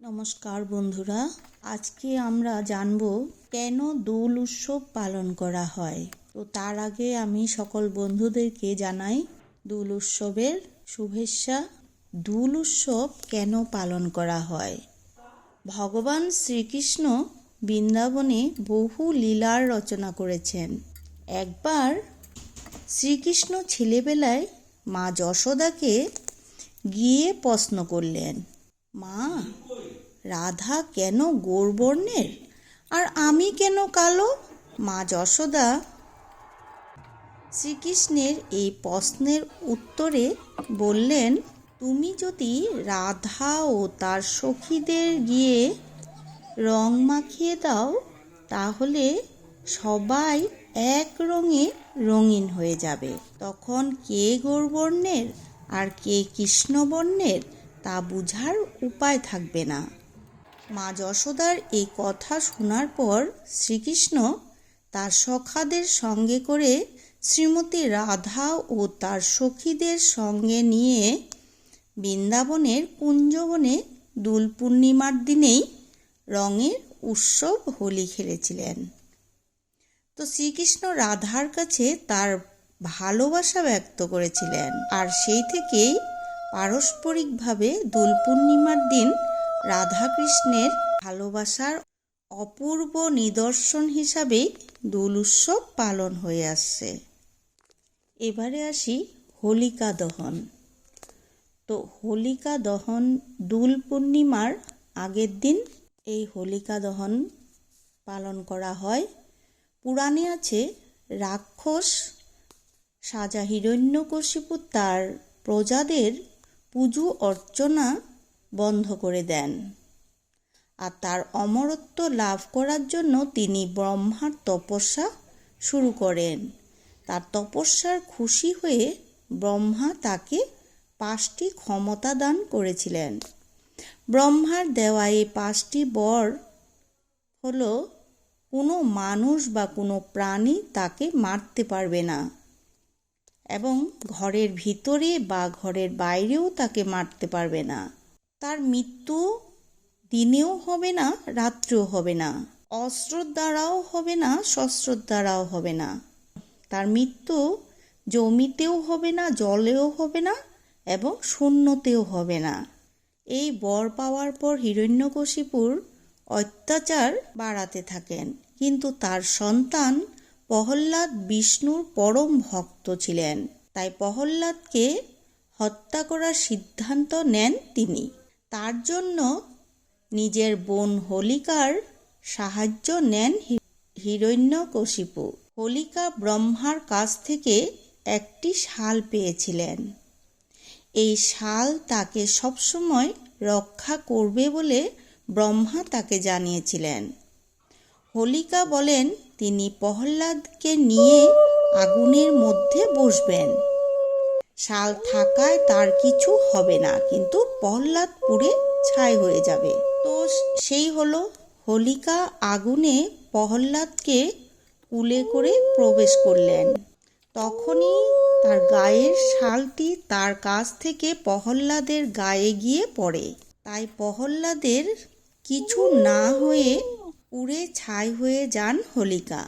নমস্কার বন্ধুরা, আজকে আমরা জানব কেন দোল উৎসব পালন করা হয়। তো তার আগে আমি সকল বন্ধুদেরকে জানাই, দোল উৎসবের শুভেচ্ছা। দোল উৎসব কেন পালন করা হয়? ভগবান শ্রীকৃষ্ণ বৃন্দাবনে বহু লীলার রচনা করেছেন। একবার শ্রীকৃষ্ণ ছেলেবেলায় মা যশোদাকে গিয়ে প্রশ্ন করলেন, মা রাধা কেন গৌরবর্ণের? আর আমি কেন কালো? মা যশোদা শ্রীকৃষ্ণের এই প্রশ্নের উত্তরে বললেন, তুমি যদি রাধা ও তার সখীদের গিয়ে রং মাখিয়ে দাও, তাহলে সবাই এক রঙে রঙিন হয়ে যাবে। তখন কে গৌরবর্ণের আর কে কৃষ্ণবর্ণের তা বুঝার উপায় থাকবে না। মা যশোদার এই কথা শোনার পর শ্রীকৃষ্ণ তার সখাদের সঙ্গে করে শ্রীমতী রাধা ও তার সখীদের সঙ্গে নিয়ে বৃন্দাবনের কুঞ্জবনে দোল পূর্ণিমার দিনেই রঙের উৎসব হোলি খেলেছিলেন। তো শ্রীকৃষ্ণ রাধার কাছে তার ভালোবাসা ব্যক্ত করেছিলেন। আর সেই থেকেই পারস্পরিকভাবে দোল পূর্ণিমার দিন রাধাকৃষ্ণের ভালোবাসার অপূর্ব নিদর্শন হিসাবেই দোল উৎসব পালন হয়ে আসছে। এবারে আসি হোলিকা দহন। তো হোলিকা দহন দোল পূর্ণিমার আগের দিন এই হোলিকা দহন পালন করা হয়। পুরাণে আছে, রাক্ষস সাজা হিরণ্যকশিপু তার প্রজাদের পুজো অর্চনা বন্ধ করে দেন। আর তার অমরত্ব লাভ করার জন্য তিনি ব্রহ্মার তপস্যা শুরু করেন। তার তপস্যার খুশি হয়ে ব্রহ্মা তাকে পাঁচটি ক্ষমতা দান করেছিলেন। ব্রহ্মার দেওয়া এই পাঁচটি বর হলো, কোনো মানুষ বা কোনো প্রাণী তাকে মারতে পারবে না এবং ঘরের ভিতরে বা ঘরের বাইরেও তাকে মারতে পারবে না। তার মৃত্যু দিনেও হবে না, রাত্রেও হবে না। অস্ত্রর দ্বারাও হবে না শস্ত্রর দ্বারাও হবে না। তার মৃত্যু জমিতেও হবে না, জলেও হবে না এবং শূন্যতেও হবে না। এই বর পাওয়ার পর হিরণ্যকশিপুর অত্যাচার বাড়াতে থাকেন। কিন্তু তার সন্তান প্রহ্লাদ বিষ্ণুর পরম ভক্ত ছিলেন। তাই প্রহ্লাদকে হত্যা করার সিদ্ধান্ত নেন তিনি। তার জন্য নিজের বোন হোলিকার সাহায্য নেন হিরণ্যকশিপু। হোলিকা ব্রহ্মার কাছ থেকে একটি শাল পেয়েছিলেন। এই শাল তাকে সবসময় রক্ষা করবে বলে ব্রহ্মা তাকে জানিয়েছিলেন। হোলিকা বলেন, তিনি প্রহ্লাদকে নিয়ে আগুনের মধ্যে বসবেন। শাল থাকায় তার কিছু হবে না, কিন্তু প্রহ্লাদ পুড়ে ছাই হয়ে যাবে। তো সেই হলো হোলিকা আগুনে প্রহ্লাদকে কুলে করে প্রবেশ করলেন। তখনই তার গায়ের শালটি তার কাছ থেকে প্রহ্লাদের গায়ে গিয়ে পড়ে। তাই প্রহ্লাদের কিছু না হয়ে উড়ে ছাই হয়ে যান হোলিকা।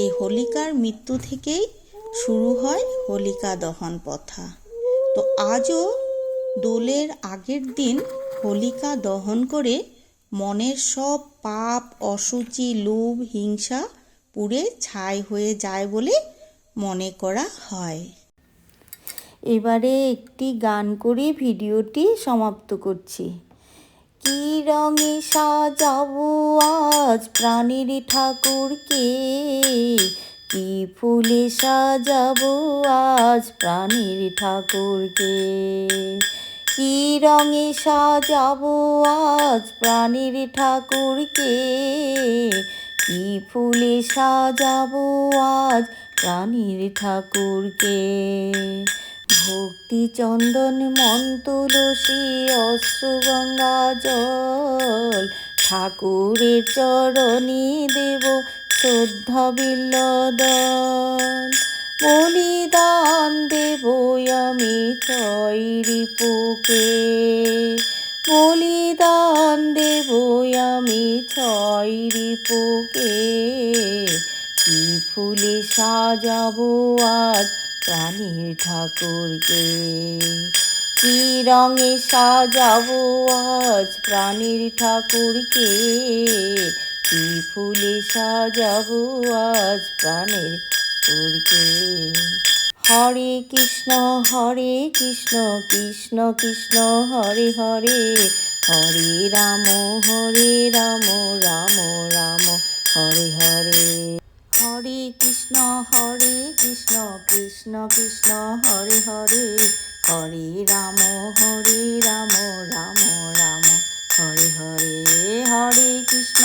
এই হোলিকার মৃত্যু থেকেই শুরু হয় হোলিকা দহন প্রথা। তো আজও দোলের আগের দিন হোলিকা দহন করে মনের সব পাপ, অসুচি, লোভ, হিংসা পুড়ে ছাই হয়ে যায় বলে মনে করা হয়। এবারে একটি গান করে ভিডিওটি সমাপ্ত করছি। কি রঙে সাজাবো আজ প্রাণীর ঠাকুরকে? কি ফুলে সাজাবো আজ প্রাণীর ঠাকুরকে? কি রঙে সাজাবো আজ প্রাণীর ঠাকুরকে? কি ফুলে সাজাবো আজ প্রাণীর ঠাকুরকে? ভক্তি চন্দন মন তুলসী অশ্রু গঙ্গা জল ঠাকুরের চরণে দেব শ্রদ্ধা বিল্লদল বলিদান দেব আমি ছয় রিপুকে বলিদান দেব আমি ছয় রিপুকে কি ফুলে সাজাবো আজ প্রাণীর ঠাকুরকে। কি রঙে সাজাবো আজ প্রাণীর ঠাকুরকে। কি ফুলে সাজাবো আজ প্রাণের ঠাকুরকে হরে কৃষ্ণ হরে কৃষ্ণ কৃষ্ণ কৃষ্ণ, হরে হরে হরে রাম হরে রাম রাম রাম, হরে হরে। হরে কৃষ্ণ হরে কৃষ্ণ কৃষ্ণ কৃষ্ণ, হরে হরে হরে রাম হরে রাম রাম রাম, হরে হরে হরে কৃষ্ণ